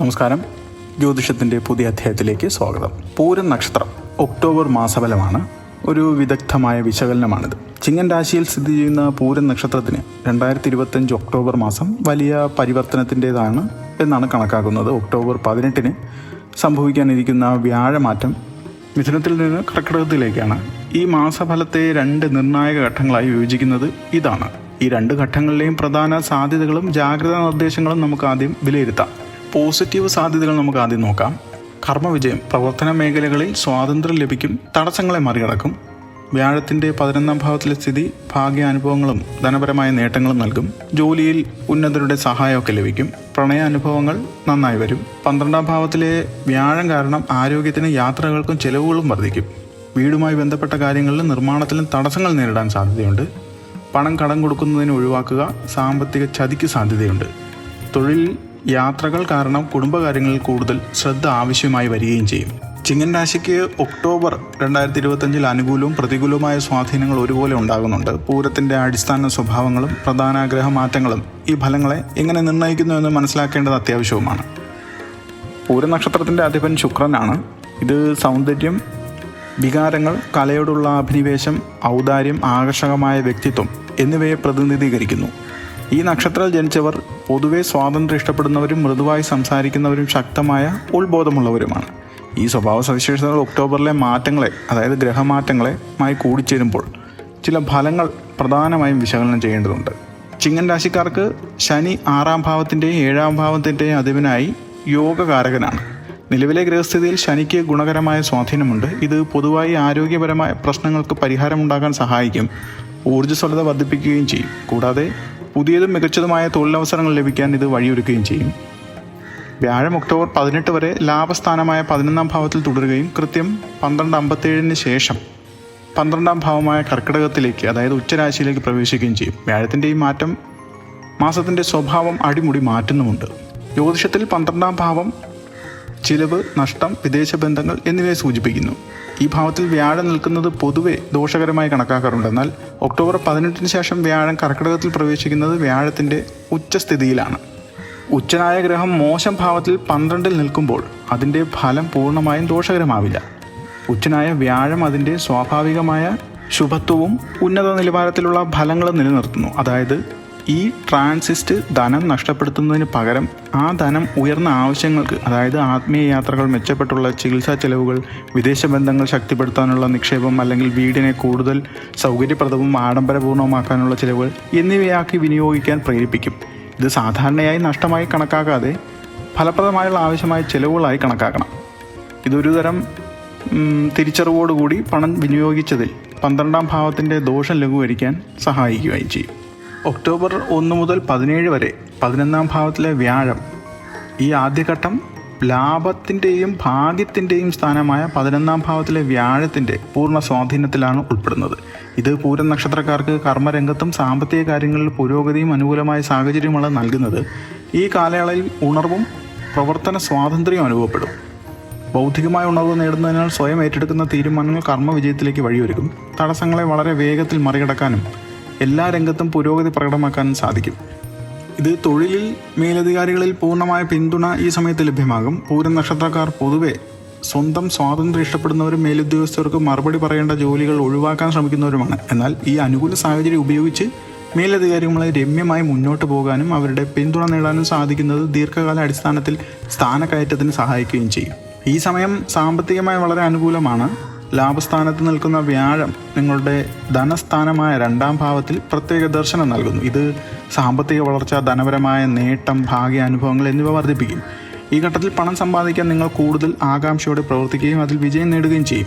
നമസ്കാരം. ജ്യോതിഷത്തിന്റെ പുതിയ അധ്യായത്തിലേക്ക് സ്വാഗതം. പൂരം നക്ഷത്രം ഒക്ടോബർ മാസഫലമാണ്. ഒരു വിദഗ്ധമായ വിശകലനമാണിത്. ചിങ്ങൻ രാശിയിൽ സ്ഥിതി ചെയ്യുന്ന പൂരം നക്ഷത്രത്തിന് രണ്ടായിരത്തി ഇരുപത്തഞ്ച് ഒക്ടോബർ മാസം വലിയ പരിവർത്തനത്തിന്റെതാണ് എന്നാണ് കണക്കാക്കുന്നത്. ഒക്ടോബർ പതിനെട്ടിന് സംഭവിക്കാനിരിക്കുന്ന വ്യാഴമാറ്റം മിഥുനത്തിൽ നിന്ന് കർക്കിടകത്തിലേക്കാണ്. ഈ മാസഫലത്തെ രണ്ട് നിർണായക ഘട്ടങ്ങളായി വിഭജിക്കുന്നത് ഇതാണ്. ഈ രണ്ട് ഘട്ടങ്ങളിലെയും പ്രധാന സാധ്യതകളും ജാഗ്രതാ നിർദ്ദേശങ്ങളും നമുക്ക് ആദ്യം വിലയിരുത്താം. പോസിറ്റീവ് സാധ്യതകൾ നമുക്ക് ആദ്യം നോക്കാം. കർമ്മവിജയം പ്രവർത്തന മേഖലകളിൽ സ്വാതന്ത്ര്യം ലഭിക്കും തടസ്സങ്ങളെ മറികടക്കും. വ്യാഴത്തിന്റെ പതിനൊന്നാം ഭാവത്തിലെ സ്ഥിതി ഭാഗ്യാനുഭവങ്ങളും ധനപരമായ നേട്ടങ്ങളും നൽകും. ജോലിയിൽ ഉന്നതരുടെ സഹായമൊക്കെ ലഭിക്കും. പ്രണയാനുഭവങ്ങൾ നന്നായി വരും. പന്ത്രണ്ടാം ഭാവത്തിലെ വ്യാഴം കാരണം ആരോഗ്യത്തിന് യാത്രകൾക്കും ചെലവുകളും വർദ്ധിക്കും. വീടുമായി ബന്ധപ്പെട്ട കാര്യങ്ങളിൽ നിർമ്മാണത്തിലും തടസ്സങ്ങൾ നേരിടാൻ സാധ്യതയുണ്ട്. പണം കടം കൊടുക്കുന്നതിന് ഒഴിവാക്കുക സാമ്പത്തിക ചതിക്ക് സാധ്യതയുണ്ട്. തൊഴിൽ യാത്രകൾ കാരണം കുടുംബകാര്യങ്ങളിൽ കൂടുതൽ ശ്രദ്ധ ആവശ്യമായി വരികയും ചെയ്യും. ചിങ്ങൻ രാശിക്ക് ഒക്ടോബർ രണ്ടായിരത്തി ഇരുപത്തഞ്ചിൽ അനുകൂലവും പ്രതികൂലവുമായ സ്വാധീനങ്ങൾ ഒരുപോലെ ഉണ്ടാകുന്നുണ്ട്. പൂരത്തിന്റെ അടിസ്ഥാന സ്വഭാവങ്ങളും പ്രധാന ഗ്രഹമാറ്റങ്ങളും ഈ ഫലങ്ങളെ എങ്ങനെ നിർണയിക്കുന്നു എന്ന് മനസ്സിലാക്കേണ്ടത് അത്യാവശ്യവുമാണ്. പൂരനക്ഷത്രത്തിന്റെ അധിപൻ ശുക്രനാണ്. ഇത് സൗന്ദര്യം വികാരങ്ങൾ കലയോടുള്ള അഭിനിവേശം ഔദാര്യം ആകർഷകമായ വ്യക്തിത്വം എന്നിവയെ പ്രതിനിധീകരിക്കുന്നു. ഈ നക്ഷത്രത്തിൽ ജനിച്ചവർ പൊതുവെ സ്വാതന്ത്ര്യം ഇഷ്ടപ്പെടുന്നവരും മൃദുവായി സംസാരിക്കുന്നവരും ശക്തമായ ഉത്ബോധമുള്ളവരുമാണ്. ഈ സ്വഭാവ സവിശേഷതകൾ ഒക്ടോബറിലെ മാറ്റങ്ങളെ അതായത് ഗ്രഹമാറ്റങ്ങളെ മായി കൂടിച്ചേരുമ്പോൾ ചില ഫലങ്ങൾ പ്രധാനമായും വിശകലനം ചെയ്യേണ്ടതുണ്ട്. ചിങ്ങൻ രാശിക്കാർക്ക് ശനി ആറാം ഭാവത്തിന്റെയും ഏഴാം ഭാവത്തിന്റെയും അധിപനായി യോഗകാരകനാണ്. നിലവിലെ ഗൃഹസ്ഥിതിയിൽ ശനിക്ക് ഗുണകരമായ സ്വാധീനമുണ്ട്. ഇത് പൊതുവായി ആരോഗ്യപരമായ പ്രശ്നങ്ങൾക്ക് പരിഹാരമുണ്ടാക്കാൻ സഹായിക്കും. ഊർജസ്വലത വർദ്ധിപ്പിക്കുകയും ചെയ്യും. കൂടാതെ പുതിയതും മികച്ചതുമായ തൊഴിലവസരങ്ങൾ ലഭിക്കാൻ ഇത് വഴിയൊരുക്കുകയും ചെയ്യും. വ്യാഴം ഒക്ടോബർ പതിനെട്ട് വരെ ലാഭസ്ഥാനമായ പതിനൊന്നാം ഭാവത്തിൽ തുടരുകയും കൃത്യം പന്ത്രണ്ട് അമ്പത്തേഴിന് ശേഷം പന്ത്രണ്ടാം ഭാവമായ കർക്കിടകത്തിലേക്ക് അതായത് ഉച്ചരാശിയിലേക്ക് പ്രവേശിക്കുകയും ചെയ്യും. വ്യാഴത്തിന്റെ ഈ മാറ്റം മാസത്തിന്റെ സ്വഭാവം അടിമുടി മാറ്റുന്നുമുണ്ട്. ജ്യോതിഷത്തിൽ പന്ത്രണ്ടാം ഭാവം ചിലവ് നഷ്ടം വിദേശ ബന്ധങ്ങൾ എന്നിവയെ സൂചിപ്പിക്കുന്നു. ഈ ഭാവത്തിൽ വ്യാഴം നിൽക്കുന്നത് പൊതുവെ ദോഷകരമായി കണക്കാക്കാറുണ്ട് എന്നാൽ ഒക്ടോബർ പതിനെട്ടിന് ശേഷം വ്യാഴം കർക്കിടകത്തിൽ പ്രവേശിക്കുന്നത് വ്യാഴത്തിന്റെ ഉച്ചസ്ഥിതിയിലാണ്. ഉച്ചനായ ഗ്രഹം മോശം ഭാവത്തിൽ പന്ത്രണ്ടിൽ നിൽക്കുമ്പോൾ അതിന്റെ ഫലം പൂർണമായും ദോഷകരമാവില്ല. ഉച്ചനായ വ്യാഴം അതിന്റെ സ്വാഭാവികമായ ശുഭത്വവും ഉന്നത നിലവാരത്തിലുള്ള ഫലങ്ങളും നിലനിർത്തുന്നു. അതായത് ഈ ട്രാൻസിസ്റ്റ് ധനം നഷ്ടപ്പെടുത്തുന്നതിന് പകരം ആ ധനം ഉയർന്ന ആവശ്യങ്ങൾക്ക് അതായത് ആത്മീയ യാത്രകൾ മെച്ചപ്പെട്ടുള്ള ചികിത്സാ ചെലവുകൾ വിദേശ ബന്ധങ്ങൾ ശക്തിപ്പെടുത്താനുള്ള നിക്ഷേപം അല്ലെങ്കിൽ വീടിനെ കൂടുതൽ സൗകര്യപ്രദവും ആഡംബരപൂർണമാക്കാനുള്ള ചിലവുകൾ എന്നിവയാക്കി വിനിയോഗിക്കാൻ പ്രേരിപ്പിക്കും. ഇത് സാധാരണയായി നഷ്ടമായി കണക്കാക്കാതെ ഫലപ്രദമായുള്ള ആവശ്യമായ ചെലവുകളായി കണക്കാക്കണം. ഇതൊരു തരം തിരിച്ചറിവോടുകൂടി പണം വിനിയോഗിച്ചതിൽ പന്ത്രണ്ടാം ഭാവത്തിന്റെ ദോഷം ലഘൂകരിക്കാൻ സഹായിക്കുകയും ചെയ്യും. ഒക്ടോബർ ഒന്ന് മുതൽ പതിനേഴ് വരെ പതിനൊന്നാം ഭാവത്തിലെ വ്യാഴം ഈ ആദ്യഘട്ടം ലാഭത്തിന്റെയും ഭാഗ്യത്തിന്റെയും സ്ഥാനമായ പതിനൊന്നാം ഭാവത്തിലെ വ്യാഴത്തിന്റെ പൂർണ സ്വാധീനത്തിലാണ് ഉൾപ്പെടുന്നത്. ഇത് പൂരം നക്ഷത്രക്കാർക്ക് കർമ്മരംഗത്തും സാമ്പത്തിക കാര്യങ്ങളിൽ പുരോഗതിയും അനുകൂലമായ സാഹചര്യമാണ് നൽകുന്നത്. ഈ കാലയളവിൽ ഉണർവും പ്രവർത്തന സ്വാതന്ത്ര്യവും അനുഭവപ്പെടും. ബൗദ്ധികമായ ഉണർവ് നേടുന്നതിനാൽ സ്വയം ഏറ്റെടുക്കുന്ന തീരുമാനങ്ങൾ കർമ്മവിജയത്തിലേക്ക് വഴിയൊരുക്കും. തടസ്സങ്ങളെ വളരെ വേഗത്തിൽ മറികടക്കാനും എല്ലാ രംഗത്തും പുരോഗതി പ്രകടമാക്കാനും സാധിക്കും. ഇത് തൊഴിലിൽ മേലധികാരികളിൽ പൂർണമായ പിന്തുണ ഈ സമയത്ത് ലഭ്യമാകും. പൂരം നക്ഷത്രക്കാർ പൊതുവെ സ്വന്തം സ്വാതന്ത്ര്യം ഇഷ്ടപ്പെടുന്നവരും മേലുദ്യോഗസ്ഥർക്ക് മറുപടി പറയേണ്ട ജോലികൾ ഒഴിവാക്കാൻ ശ്രമിക്കുന്നവരുമാണ്. എന്നാൽ ഈ അനുകൂല സാഹചര്യം ഉപയോഗിച്ച് മേലധികാരികളെ രമ്യമായി മുന്നോട്ട് പോകാനും അവരുടെ പിന്തുണ നേടാനും സാധിക്കുന്നത് ദീർഘകാല അടിസ്ഥാനത്തിൽ സ്ഥാനക്കയറ്റത്തിന് സഹായിക്കുകയും ചെയ്യും. ഈ സമയം സാമ്പത്തികമായി വളരെ അനുകൂലമാണ്. ലാഭസ്ഥാനത്ത് നിൽക്കുന്ന വ്യാഴം നിങ്ങളുടെ ധനസ്ഥാനമായ രണ്ടാം ഭാവത്തിൽ പ്രത്യേക ദർശനം നൽകുന്നു. ഇത് സാമ്പത്തിക വളർച്ച ധനപരമായ നേട്ടം ഭാഗ്യാനുഭവങ്ങൾ എന്നിവ വർദ്ധിപ്പിക്കും. ഈ ഘട്ടത്തിൽ പണം സമ്പാദിക്കാൻ നിങ്ങൾ കൂടുതൽ ആകാംക്ഷയോടെ പ്രവർത്തിക്കുകയും അതിൽ വിജയം നേടുകയും ചെയ്യും.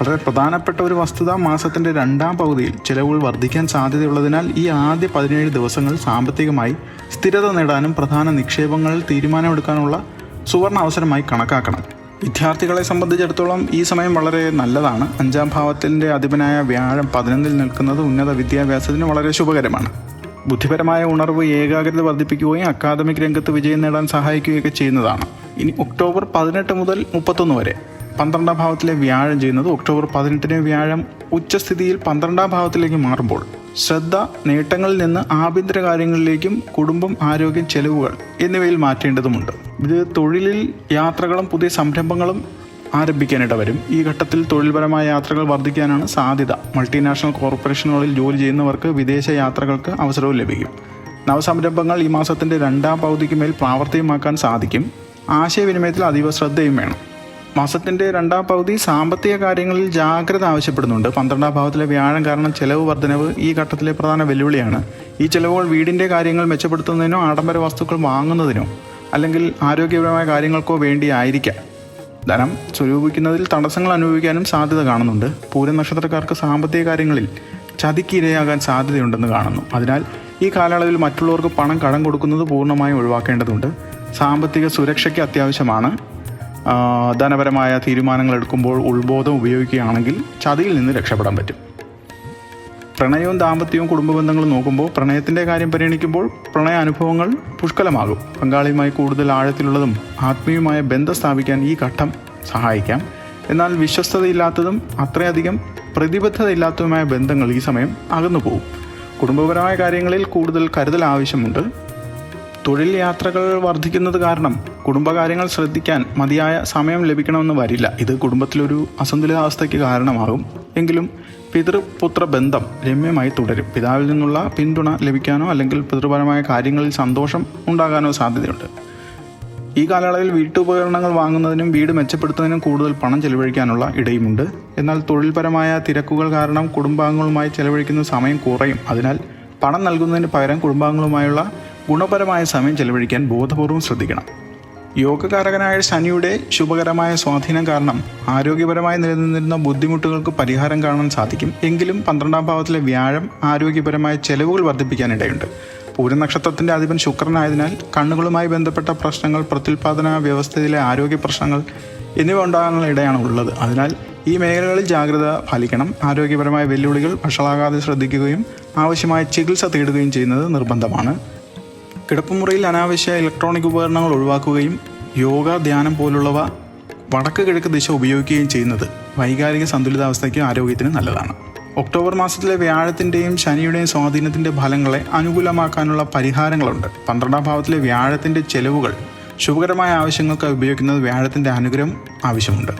വളരെ പ്രധാനപ്പെട്ട ഒരു വസ്തുത മാസത്തിന്റെ രണ്ടാം പകുതിയിൽ ചിലവുകൾ വർദ്ധിക്കാൻ സാധ്യതയുള്ളതിനാൽ ഈ ആദ്യ പതിനേഴ് ദിവസങ്ങൾ സാമ്പത്തികമായി സ്ഥിരത നേടാനും പ്രധാന നിക്ഷേപങ്ങളിൽ തീരുമാനമെടുക്കാനുള്ള സുവർണ അവസരമായി കണക്കാക്കണം. വിദ്യാർത്ഥികളെ സംബന്ധിച്ചിടത്തോളം ഈ സമയം വളരെ നല്ലതാണ്. അഞ്ചാം ഭാവത്തിന്റെ അധിപനായ വ്യാഴം പതിനൊന്നിൽ നിൽക്കുന്നത് ഉന്നത വിദ്യാഭ്യാസത്തിന് വളരെ ശുഭകരമാണ്. ബുദ്ധിപരമായ ഉണർവ് ഏകാഗ്രത വർദ്ധിപ്പിക്കുകയും അക്കാദമിക് രംഗത്ത് വിജയം നേടാൻ സഹായിക്കുകയൊക്കെ ചെയ്യുന്നതാണ്. ഇനി ഒക്ടോബർ പതിനെട്ട് മുതൽ മുപ്പത്തൊന്ന് വരെ പന്ത്രണ്ടാം ഭാവത്തിലെ വ്യാഴം ചെയ്യുന്നത് ഒക്ടോബർ പതിനെട്ടിന് വ്യാഴം ഉച്ചസ്ഥിതിയിൽ പന്ത്രണ്ടാം ഭാവത്തിലേക്ക് മാറുമ്പോൾ ശ്രദ്ധ നേട്ടങ്ങളിൽ നിന്ന് ആഭ്യന്തര കാര്യങ്ങളിലേക്കും കുടുംബം ആരോഗ്യം ചെലവുകൾ എന്നിവയിൽ മാറ്റേണ്ടതുമുണ്ട്. ഇത് തൊഴിലിൽ യാത്രകളും പുതിയ സംരംഭങ്ങളും ആരംഭിക്കാനായിട്ട് വരും. ഈ ഘട്ടത്തിൽ തൊഴിൽപരമായ യാത്രകൾ വർദ്ധിക്കാനാണ് സാധ്യത. മൾട്ടിനാഷണൽ കോർപ്പറേഷനുകളിൽ ജോലി ചെയ്യുന്നവർക്ക് വിദേശ യാത്രകൾക്ക് അവസരവും ലഭിക്കും. നവസംരംഭങ്ങൾ ഈ മാസത്തിന്റെ രണ്ടാം പകുതിക്ക് മേൽ പ്രാവർത്തികമാക്കാൻ സാധിക്കും. ആശയവിനിമയത്തിൽ അതീവ ശ്രദ്ധയും വേണം. മാസത്തിന്റെ രണ്ടാം പകുതി സാമ്പത്തിക കാര്യങ്ങളിൽ ജാഗ്രത ആവശ്യപ്പെടുന്നുണ്ട്. പന്ത്രണ്ടാം ഭാവത്തിലെ വ്യാഴം കാരണം ചെലവ് വർധനവ് ഈ ഘട്ടത്തിലെ പ്രധാന വെല്ലുവിളിയാണ്. ഈ ചെലവുകൾ വീടിന്റെ കാര്യങ്ങൾ മെച്ചപ്പെടുത്തുന്നതിനോ ആഡംബര വസ്തുക്കൾ വാങ്ങുന്നതിനോ അല്ലെങ്കിൽ ആരോഗ്യപരമായ കാര്യങ്ങൾക്കോ വേണ്ടി ആയിരിക്കാം ധനം സ്വരൂപിക്കുന്നതിൽ തടസ്സങ്ങൾ അനുഭവിക്കാനും സാധ്യത കാണുന്നുണ്ട്. പൂരം നക്ഷത്രക്കാർക്ക് സാമ്പത്തിക കാര്യങ്ങളിൽ ചതിക്ക് ഇരയാകാൻ സാധ്യതയുണ്ടെന്ന് കാണുന്നു. അതിനാൽ ഈ കാലയളവിൽ മറ്റുള്ളവർക്ക് പണം കടം കൊടുക്കുന്നത് പൂർണമായും ഒഴിവാക്കേണ്ടതുണ്ട്. സാമ്പത്തിക സുരക്ഷയ്ക്ക് അത്യാവശ്യമാണ്. ധനപരമായ തീരുമാനങ്ങൾ എടുക്കുമ്പോൾ ഉൾബോധം ഉപയോഗിക്കുകയാണെങ്കിൽ ചതിയിൽ നിന്ന് രക്ഷപ്പെടാൻ പറ്റും. പ്രണയവും ദാമ്പത്യവും കുടുംബ ബന്ധങ്ങളും നോക്കുമ്പോൾ പ്രണയത്തിന്റെ കാര്യം പരിഗണിക്കുമ്പോൾ പ്രണയ അനുഭവങ്ങൾ പുഷ്കലമാകും. പങ്കാളിയുമായി കൂടുതൽ ആഴത്തിലുള്ളതും ആത്മീയമായ ബന്ധം സ്ഥാപിക്കാൻ ഈ ഘട്ടം സഹായിക്കാം. എന്നാൽ വിശ്വസ്തതയില്ലാത്തതും അത്രയധികം പ്രതിബദ്ധതയില്ലാത്തതുമായ ബന്ധങ്ങൾ ഈ സമയം അകന്നു പോകും കുടുംബപരമായ കാര്യങ്ങളിൽ കൂടുതൽ കരുതൽ ആവശ്യമുണ്ട്. തൊഴിൽ യാത്രകൾ വർദ്ധിക്കുന്നത് കാരണം കുടുംബകാര്യങ്ങൾ ശ്രദ്ധിക്കാൻ മതിയായ സമയം ലഭിക്കണമെന്ന് വരില്ല. ഇത് കുടുംബത്തിലൊരു അസന്തുലിതാവസ്ഥയ്ക്ക് കാരണമാകും. എങ്കിലും പിതൃപുത്ര ബന്ധം രമ്യമായി തുടരും. പിതാവിൽ നിന്നുള്ള പിന്തുണ ലഭിക്കാനോ അല്ലെങ്കിൽ പിതൃപരമായ കാര്യങ്ങളിൽ സന്തോഷം ഉണ്ടാകാനോ സാധ്യതയുണ്ട്. ഈ കാലയളവിൽ വീട്ടുപകരണങ്ങൾ വാങ്ങുന്നതിനും വീട് മെച്ചപ്പെടുത്തുന്നതിനും കൂടുതൽ പണം ചെലവഴിക്കാനുള്ള ഇടയുമുണ്ട്. എന്നാൽ തൊഴിൽപരമായ തിരക്കുകൾ കാരണം കുടുംബാംഗങ്ങളുമായി ചെലവഴിക്കുന്ന സമയം കുറയും. അതിനാൽ പണം നൽകുന്നതിന് പകരം കുടുംബാംഗങ്ങളുമായുള്ള ഗുണപരമായ സമയം ചെലവഴിക്കാൻ ബോധപൂർവം ശ്രദ്ധിക്കണം. യോഗകാരകനായ ശനിയുടെ ശുഭകരമായ സ്വാധീനം കാരണം ആരോഗ്യപരമായി നിലനിന്നിരുന്ന ബുദ്ധിമുട്ടുകൾക്ക് പരിഹാരം കാണാൻ സാധിക്കും. എങ്കിലും പന്ത്രണ്ടാം ഭാവത്തിലെ വ്യാഴം ആരോഗ്യപരമായ ചെലവുകൾ വർദ്ധിപ്പിക്കാനിടയുണ്ട്. പൂരനക്ഷത്രത്തിന്റെ അധിപൻ ശുക്രനായതിനാൽ കണ്ണുകളുമായി ബന്ധപ്പെട്ട പ്രശ്നങ്ങൾ പ്രത്യുൽപാദന വ്യവസ്ഥയിലെ ആരോഗ്യ പ്രശ്നങ്ങൾ എന്നിവ ഉണ്ടാകാനുള്ള ഇടയാണ് ഉള്ളത്. അതിനാൽ ഈ മേഖലകളിൽ ജാഗ്രത പാലിക്കണം. ആരോഗ്യപരമായ വെല്ലുവിളികൾ വഷളാകാതെ ശ്രദ്ധിക്കുകയും ആവശ്യമായ ചികിത്സ തേടുകയും ചെയ്യുന്നത് നിർബന്ധമാണ്. കിടപ്പുമുറിയിൽ അനാവശ്യ ഇലക്ട്രോണിക് ഉപകരണങ്ങൾ ഒഴിവാക്കുകയും യോഗ ധ്യാനം പോലുള്ളവ വടക്ക് കിഴക്ക് ദിശ ഉപയോഗിക്കുകയും ചെയ്യുന്നത് വൈകാരിക സന്തുലിതാവസ്ഥയ്ക്കും ആരോഗ്യത്തിനും നല്ലതാണ്. ഒക്ടോബർ മാസത്തിലെ വ്യാഴത്തിന്റെയും ശനിയുടെയും സ്വാധീനത്തിന്റെ ഫലങ്ങളെ അനുകൂലമാക്കാനുള്ള പരിഹാരങ്ങളുണ്ട്. പന്ത്രണ്ടാം ഭാവത്തിലെ വ്യാഴത്തിന്റെ ചെലവുകൾ ശുഭകരമായ ആവശ്യങ്ങൾക്ക് ഉപയോഗിക്കുന്നത് വ്യാഴത്തിന്റെ അനുഗ്രഹം ആവശ്യമുണ്ട്.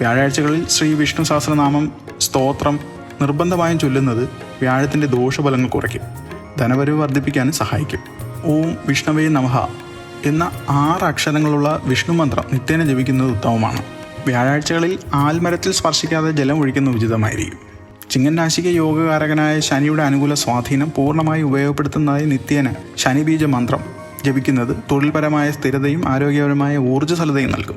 വ്യാഴാഴ്ചകളിൽ ശ്രീ വിഷ്ണു സഹസ്രനാമം സ്തോത്രം നിർബന്ധമായും ചൊല്ലുന്നത് വ്യാഴത്തിന്റെ ദോഷഫലങ്ങൾ കുറയ്ക്കും. ധനവരവ് വർദ്ധിപ്പിക്കാനും സഹായിക്കും. ഓം വിഷ്ണവേ നമഹ എന്ന ആറ് അക്ഷരങ്ങളുള്ള വിഷ്ണു മന്ത്രം നിത്യേന ജപിക്കുന്നത് ഉത്തമമാണ്. വ്യാഴാഴ്ചകളിൽ ആൽമരത്തിൽ സ്പർശിക്കാതെ ജലം ഒഴിക്കുന്ന ഉചിതമായിരിക്കും. ചിങ്ങൻ രാശിക്ക് യോഗകാരകനായ ശനിയുടെ അനുകൂല സ്വാധീനം പൂർണമായി ഉപയോഗപ്പെടുത്തുന്നതായി നിത്യേന ശനിബീജ മന്ത്രം ജപിക്കുന്നത് തൊഴിൽപരമായ സ്ഥിരതയും ആരോഗ്യപരമായ ഊർജസ്വലതയും നൽകും.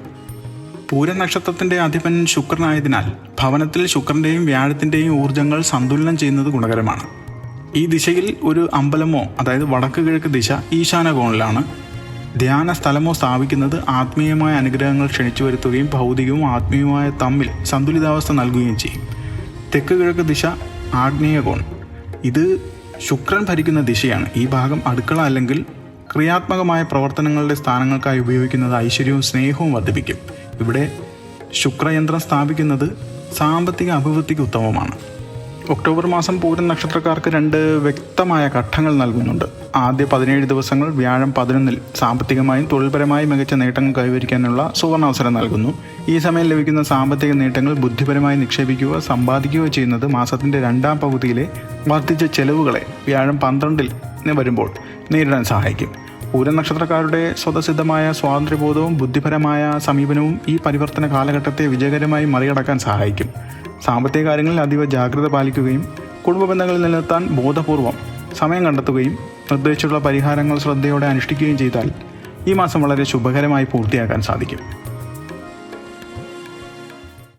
പൂര നക്ഷത്രത്തിന്റെ അധിപൻ ശുക്രനായതിനാൽ ഭവനത്തിൽ ശുക്രന്റെയും വ്യാഴത്തിന്റെയും ഊർജങ്ങൾ സന്തുലനം ചെയ്യുന്നത് ഗുണകരമാണ്. ഈ ദിശയിൽ ഒരു അമ്പലമോ അതായത് വടക്ക് കിഴക്ക് ദിശ ഈശാന കോണിലാണ് ധ്യാന സ്ഥലമോ സ്ഥാപിക്കുന്നത് ആത്മീയമായ അനുഗ്രഹങ്ങൾ ക്ഷണിച്ചു വരുത്തുകയും ഭൗതികവും ആത്മീയവുമായ തമ്മിൽ സന്തുലിതാവസ്ഥ നൽകുകയും ചെയ്യും. തെക്ക് കിഴക്ക് ദിശ ആഗ്നേയ കോൺ ഇത് ശുക്രൻ ഭരിക്കുന്ന ദിശയാണ്. ഈ ഭാഗം അടുക്കള അല്ലെങ്കിൽ ക്രിയാത്മകമായ പ്രവർത്തനങ്ങളുടെ സ്ഥാനങ്ങൾക്കായി ഉപയോഗിക്കുന്നത് ഐശ്വര്യവും സ്നേഹവും വർദ്ധിപ്പിക്കും. ഇവിടെ ശുക്രയന്ത്രം സ്ഥാപിക്കുന്നത് സാമ്പത്തിക അഭിവൃദ്ധിക്ക് ഉത്തമമാണ്. ഒക്ടോബർ മാസം പൂരം നക്ഷത്രക്കാർക്ക് രണ്ട് വ്യക്തമായ ഘട്ടങ്ങൾ നൽകുന്നുണ്ട്. ആദ്യ പതിനേഴ് ദിവസങ്ങൾ വ്യാഴം പതിനൊന്നിൽ സാമ്പത്തികമായും തൊഴിൽപരമായും മികച്ച നേട്ടങ്ങൾ കൈവരിക്കാനുള്ള സുവർണാവസരം നൽകുന്നു. ഈ സമയം ലഭിക്കുന്ന സാമ്പത്തിക നേട്ടങ്ങൾ ബുദ്ധിപരമായി നിക്ഷേപിക്കുക സമ്പാദിക്കുകയോ ചെയ്യുന്നത് മാസത്തിന്റെ രണ്ടാം പകുതിയിലെ വർദ്ധിച്ച ചെലവുകളെ വ്യാഴം പന്ത്രണ്ടിൽ വരുമ്പോൾ നേരിടാൻ സഹായിക്കും. പൂരം നക്ഷത്രക്കാരുടെ സ്വതസിദ്ധമായ സ്വാതന്ത്ര്യബോധവും ബുദ്ധിപരമായ സമീപനവും ഈ പരിവർത്തന കാലഘട്ടത്തെ വിജയകരമായി മറികടക്കാൻ സഹായിക്കും. സാമ്പത്തിക കാര്യങ്ങളിൽ അതീവ ജാഗ്രത പാലിക്കുകയും കുടുംബ ബന്ധങ്ങളിൽ നിലനിർത്താൻ ബോധപൂർവം സമയം കണ്ടെത്തുകയും നിർദ്ദേശിച്ചുള്ള പരിഹാരങ്ങൾ ശ്രദ്ധയോടെ അനുഷ്ഠിക്കുകയും ചെയ്താൽ ഈ മാസം വളരെ ശുഭകരമായി പൂർത്തിയാക്കാൻ സാധിക്കും.